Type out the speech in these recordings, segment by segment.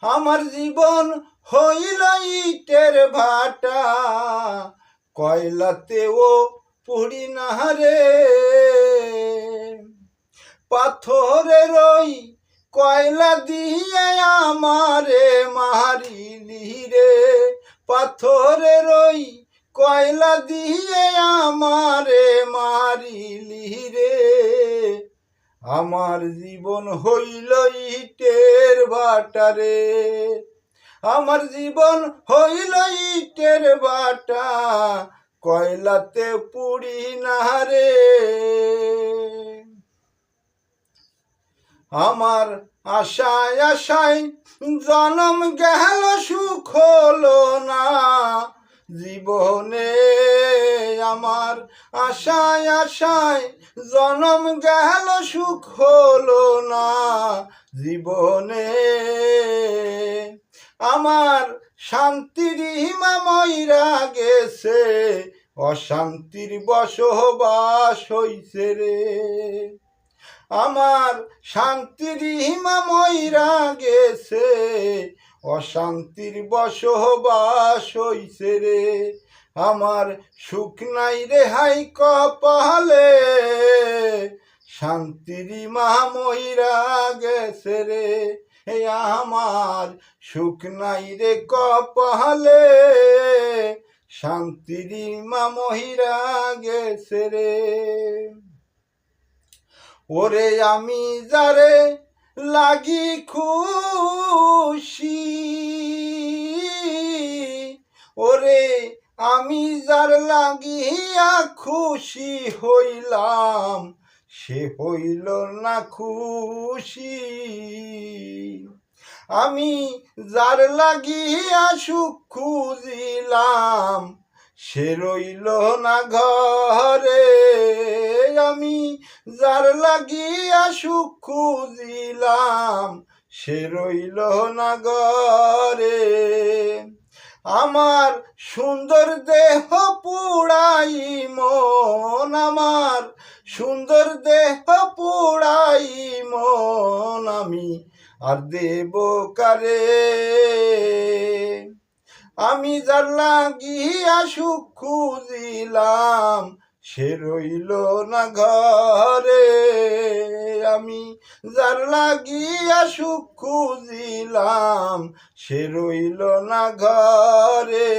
আমার জীবন হইল ইটের ভাটা। কয়লাতেও পুড়ি না রে। পাথরের ওই কয়লা দিয়ে আমারে মারিলি রে। পাথরের ওই কয়লা দিয়ে আমারে মারিলি রে। আমার জীবন হইল ইটের বাটারে। আমার জীবন হইল ইটের বাটা, কয়লাতে পুড়ি না রে। আমার আশায় আশায় জনম গেল, সুখ হলো না। জীবনে আমার আশায় আশায় জনম গেল, সুখ হলো না জীবনে। আমার শান্তির হিমা ময়রা গেছে, অশান্তির বসবাস হইছে রে। আমার শান্তির হিমা ময়রা গেছে, অশান্তির বসবাস হইছে রে। আমার সুখ নাই রে হাই কপালে। শান্তির মা ময়রা গেছে রে আমার সুখ নাই রে কপালে। শান্তির মহিরা গেছে রে। ওরে আমি যারে লাগি খুশি, ওরে আমি যার লাগিয়া খুশি হইলাম, সে হইল না খুশি। আমি যার লাগিয়া সুখ খুঁজিলাম, সে রইল না ঘরে। আমি যার লাগিয়া সুখ খুঁজিলাম, সে রইল না ঘরে। আমার সুন্দর দেহ পুড়াই মন আমার। সুন্দর দেহ পুড়াই মন আমি। আর দেব কারে? আমি যার গিয়া সুখ খুঁজিলাম সে রইল না ঘরে। আমি যার লাগিয়া সুখ খুঁজিলাম, সে রইল না ঘরে।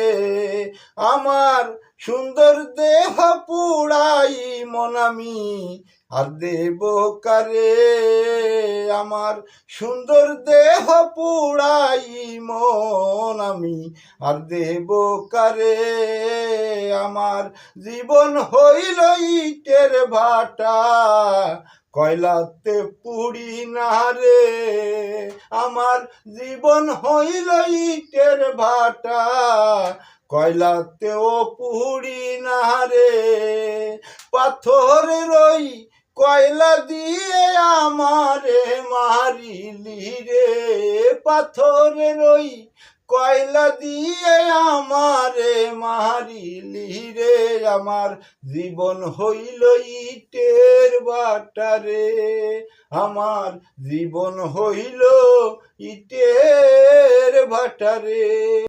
আমার সুন্দর দেহ পুড়াই মন আমি, আর দেব কারে? আমার সুন্দর দেহ পুড়াই মন আমি, আর দেব কারে? আমার জীবন হইল ইটের ভাটা। কয়লাতে পুড়ি না রে, আমার জীবন হইল ইটের ভাটা। কয়লাতেও পুড়ি না রে, পাথরের ওই কয়লা দিয়ে আমারে মারিলি রে। পাথরের ওই কয়লা দিয়ে আমারে মারিলি রে আমার জীবন হইল ইটের বাটারে। আমার জীবন হইল ইটের ভাটারে